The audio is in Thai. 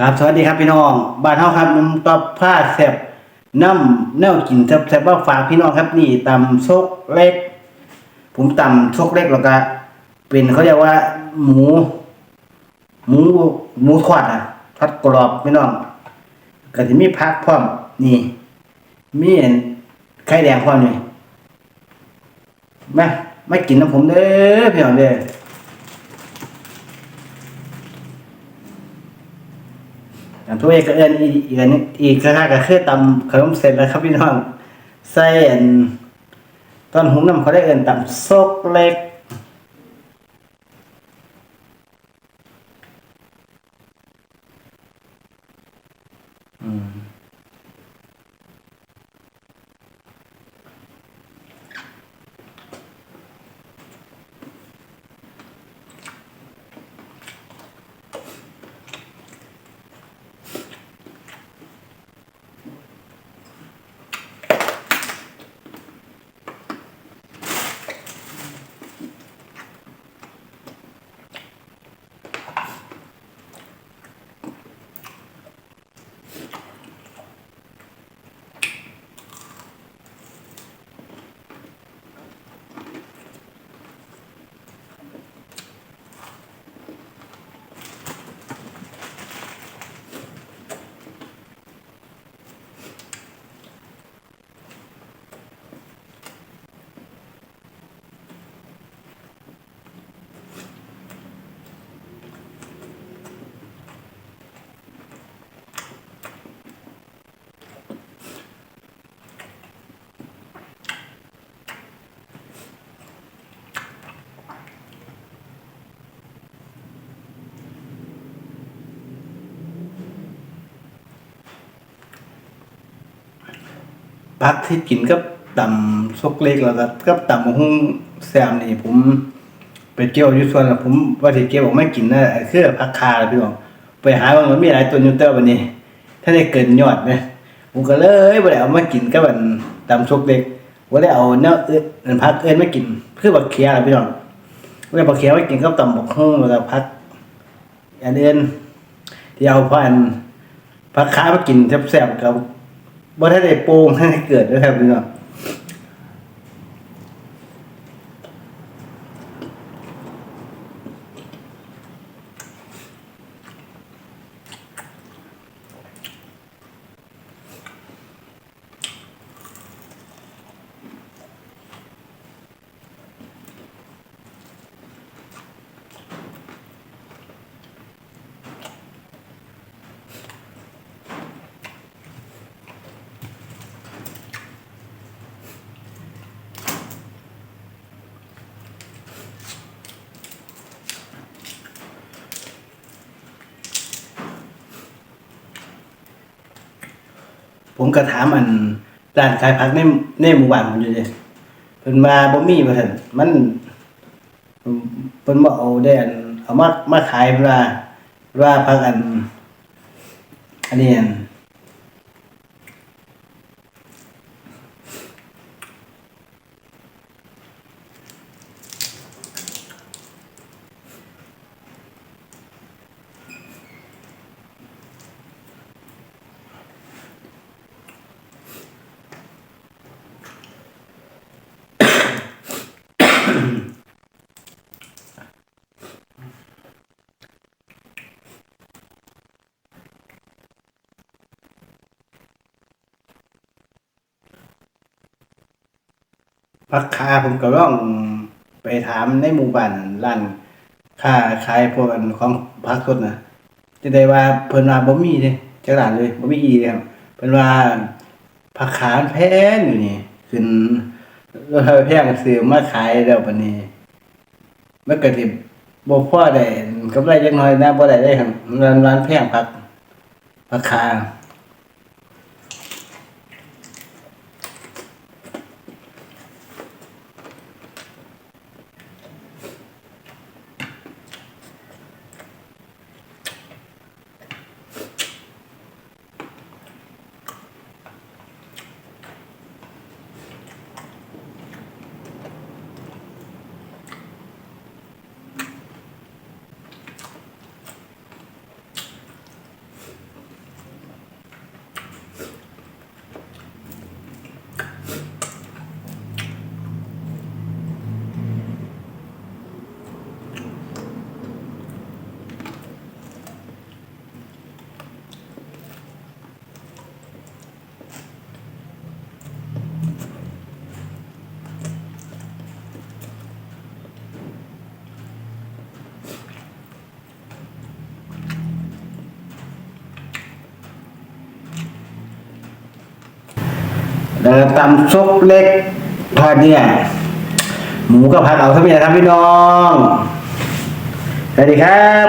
ครับสวัสดีครับพี่น้องบ้านเฮาครับนุ่มตอบผ้าแซ่บน้ำแนวกินแซ่บๆมาฝากพี่น้องครับนี่ตำซกเล็ก ผมตำซกเล็กแล้วก็เป็นเขาเรียกว่า หมู หมูหมูทอดอะทอดกรอบพี่น้องก็จะมีผักพร้อมนี่มีอันไข่แดงพร้อมนี่มามากินน้ำผมเด้อพี่น้องเด้อ อันทุกเอกก็เอินอีกอีกอันนี้อีกก็ค่าก็คือตำขนมเสร็จแล้วครับพี่น้องใส่อันตอนหุงน้ำเขาได้เอินตำซกเล็กอืม พักที่กินกับตำซกเล็กแล้วก็กับตำหุ้งแซมนี่ผม ไปเกี่ยวอยู่ส่วนแล้วผมว่าที่เกี่ยวออกไม่กินนะคือผักคาล่ะพี่น้องไปหาว่ามันมีหลายตัวยูเตอร์วันนี้ ถ้าได้เกินยอดนะผมก็เลยได้เอามากินกับอันตำซกเล็กบ่ได้เอาเนื้ออื่นอันผักเอิ้นมากินคือบักเขียล่ะพี่น้องบ่ได้บักเขียไมากินกับตำบักฮุ้งแล้วก็ผักอันอื่นที่เอาพันผักคามากินแซ่บๆกับ บ่ได้ได้โปร่งให้ได้เกิดนะครับพี่น้อง ผมก็ถามอันร้านขายผักในในหมู่บ้านผมอยู่เลยเพิ่นมาบ่มีว่าซั่นมันเพิ่นบ่เอาได้อันเอามามาขายเพิ่นว่าว่าผักอันอันนี้อัน ผักคาผมก็ลองไปถามในหมู่บ้านร้านค้าขายพวกอันของผักสดนะจะได้ว่าเพิ่นว่าบ่มีเด้จักร้านเลยบ่มีอีเด้ครับเพิ่นว่าผักขาแพงอยู่นี่ขึ้นราคาแพงซื้อมาขายแล้วบัดนี้มันก็สิบ่พอได้กำไรจักหน่อยนะบ่ได้ได้ครับร้านร้านแพงผักผักขา แล้วก็ตำซุปเล็กทอดเนี่ย หมูก็ผัดเอาเท่านี้นะครับพี่น้องสวัสดีครับ